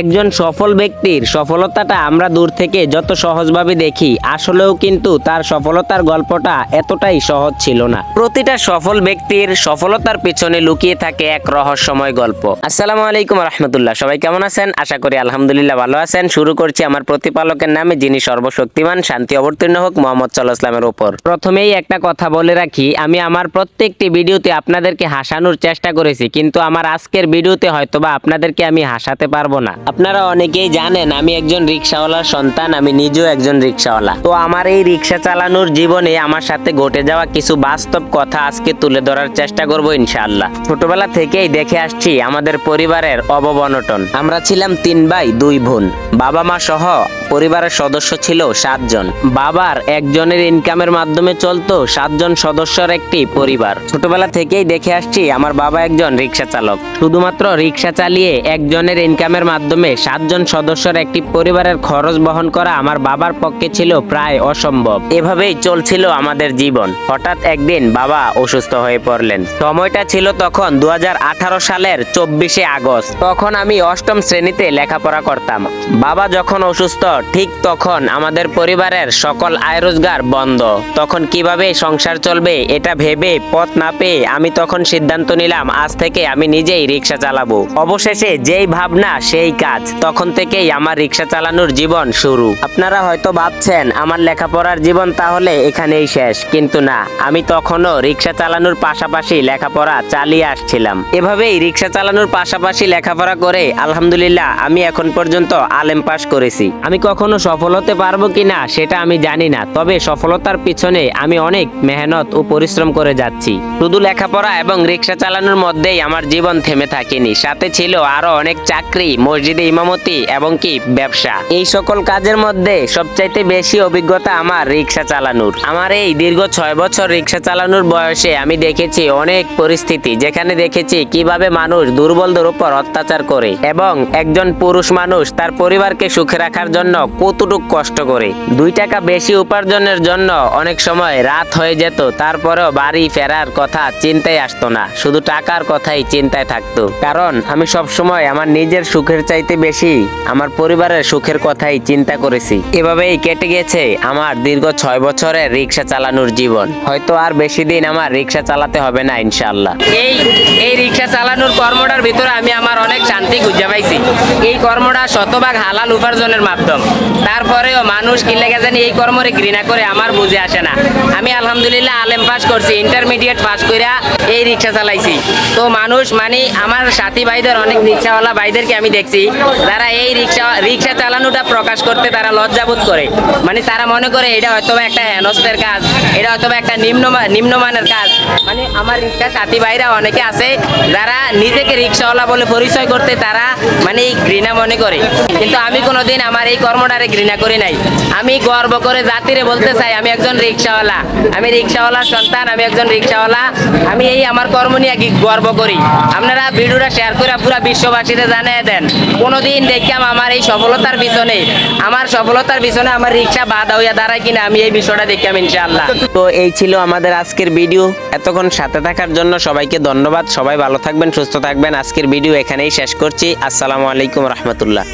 একজন সফল ব্যক্তির সফলতাটা আমরা দূর থেকে যত সহজভাবে দেখি, আসলেও কিন্তু তার সফলতার গল্পটা এতটাই সহজ ছিল না। প্রতিটা সফল ব্যক্তির সফলতার পিছনে লুকিয়ে থাকে এক রহস্যময় গল্প। আসসালামু আলাইকুম রহমতুল্লাহ, সবাই কেমন আছেন? আশা করি আলহামদুলিল্লাহ ভালো আছেন। শুরু করছি আমার প্রতিপালকের নামে, যিনি সর্বশক্তিমান, শান্তি অবতীর্ণ হোক মোহাম্মদ সাল্লাহ ইসলামের উপর। প্রথমেই একটা কথা বলে রাখি, আমি আমার প্রত্যেকটি ভিডিওতে আপনাদেরকে হাসানোর চেষ্টা করেছি, কিন্তু আমার আজকের ভিডিওতে হয়তোবা আপনাদেরকে আমি হাসাতে পারব না। আপনারা অনেকেই জানেন, আমি একজন রিক্সাওয়ালার সন্তান, আমি নিজেও একজন রিক্সাওয়ালা। তো আমার এই রিক্সা চালানোর জীবনে আমার সাথে ঘটে যাওয়া কিছু বাস্তব কথা আজকে তুলে ধরার চেষ্টা করব ইনশাআল্লাহ। ছোটবেলা থেকেই দেখে আসছি আমাদের পরিবারের অববনটন। আমরা ছিলাম তিন ভাই, দুই বোন। বাবা মা সহ পরিবারের সদস্য ছিল সাতজন। বাবার একজনের ইনকামের মাধ্যমে চলতো সাতজন সদস্যর একটি পরিবার। ছোটবেলা থেকেই দেখে আসছি আমার বাবা একজন রিক্সা চালক। শুধুমাত্র রিক্সা চালিয়ে একজনের ইনকামের মাধ্যমে সাতজন সদস্যর একটি পরিবারের খরচ বহন করা আমার বাবার পক্ষে ছিল প্রায় অসম্ভব। এভাবেই চলছিল আমাদের জীবন। হঠাৎ একদিন বাবা অসুস্থ হয়ে পড়লেন। সময়টা ছিল তখন দু সালের চব্বিশে আগস্ট। তখন আমি অষ্টম শ্রেণীতে লেখাপড়া করতাম। বাবা যখন অসুস্থ, ঠিক তখন আমাদের পরিবারের সকল আয় রোজগার বন্ধ। তখন কীভাবে সংসার চলবে এটা ভেবে পথ না পেয়ে আমি তখন সিদ্ধান্ত নিলাম, আজ থেকে আমি নিজেই রিক্সা চালাবো। অবশেষে যেই ভাবনা, সেই কাজ। তখন থেকেই আমার রিক্সা চালানোর জীবন শুরু। আপনারা হয়তো ভাবছেন, আমার লেখাপড়ার জীবন তাহলে এখানেই শেষ। কিন্তু না, আমি তখনও রিক্সা চালানোর পাশাপাশি লেখাপড়া চালিয়ে আসছিলাম। এভাবেই রিক্সা চালানোর পাশাপাশি লেখাপড়া করে, আলহামদুলিল্লাহ, আমি এখন পর্যন্ত আলেম পাস করেছি। আমি কখনো সফল হতে পারব কিনা সেটা আমি জানি না। তবে সফলতার পিছনে আমি অনেক মেহনত ও পরিশ্রম করে যাচ্ছি। শুধু লেখাপড়া এবং রিক্সা চালানোর মধ্যেই আমার জীবন থেমে থাকেনি। সাথে ছিল আরও অনেক চাকরি, মসজিদে ইমামতি এবং কি ব্যবসা। এই সকল কাজের মধ্যে সবচাইতে বেশি অভিজ্ঞতা আমার রিক্সা চালানোর। আমার এই দীর্ঘ ছয় বছর রিক্সা চালানোর বয়সে আমি দেখেছি অনেক পরিস্থিতি যেখানে দেখেছি কীভাবে মানুষ দুর্বলদের উপর অত্যাচার করে এবং একজন পুরুষ মানুষ তার পরিবারকে সুখে রাখার জন্য কতটুক কষ্ট করে। দুই টাকা বেশি উপার্জনের জন্য অনেক সময় রাত হয়ে যেত, তারপরেও বাড়ি ফেরার কথা চিন্তায় আসতো না। শুধু টাকার কথাই চিন্তায় থাকতো। কারণ আমি সব সময় আমার নিজের সুখের চাইতে বেশি আমার পরিবারের সুখের কথাই চিন্তা করেছি। এভাবেই কেটে গেছে আমার দীর্ঘ ছয় বছরের রিক্সা চালানোর জীবন। হয়তো আর বেশি দিন আমার রিক্সা চালাতে হবে না ইনশাল্লাহ এই এই রিক্সা চালানোর কর্মটার ভিতরে আমি আমার অনেক শান্তি খুঁজে পাইছি। এই কর্মটা শতভাগ হালাল উপার্জনের মাধ্যম। তারপরেও মানুষ কি লেগে জানি এই কর্মরে ঘৃণা করে আমার বুঝে আসে না। আমি আলহামদুলিল্লাহ আলেম পাস করছি, ইন্টারমিডিয়েট পাস কইরা এই রিক্সা চালাইছি। তো মানুষ মানে আমার সাথী ভাইদের, অনেক রিক্সাওয়ালা ভাইদেরকে আমি দেখছি যারা এই রিক্সা রিক্সা চালানোটা প্রকাশ করতে তারা লজ্জাবোধ করে। মানে তারা মনে করে এটা হয়তো একটা হেনস্তের কাজ, এটা হয়তো একটা নিম্ন নিম্নমানের কাজ। মানে আমার রিক্সা সাথী ভাইরা অনেকে আছে, যারা নিজেকে রিক্সাওয়ালা বলে পরিচয় করতে তারা মানে এই ঘৃণা মনে করে। কিন্তু আমি কোনোদিন আমার এই কর্মটারে ঘৃণা করি নাই। আমি গর্ব করে জাতিরে বলতে চাই, আমি একজন রিক্সাওয়ালা। আমি রিক্সাওয়ালার সন্তান, আমি একজন রিক্সাওয়ালা। আমি এই আমার কর্ম নিয়ে গর্ব করি। আপনারা ভিডিওটা শেয়ার করে পুরো বিশ্ববাসীতে জানিয়ে দেন। কোনোদিন আমার এই সফলতার পিছনে, আমার সফলতার পিছনে আমার রিক্সা বাধা হইয়া দাঁড়ায় কিনা, আমি এই বিষয়টা দেখলাম ইনশাল্লাহ তো এই ছিল আমাদের আজকের ভিডিও। এতক্ষণ সাথে থাকার জন্য সবাইকে ধন্যবাদ। সবাই ভালো থাকবেন, সুস্থ থাকবেন। আজকের ভিডিও এখানেই শেষ করছি। আসসালামু আলাইকুম রহমতুল্লাহ।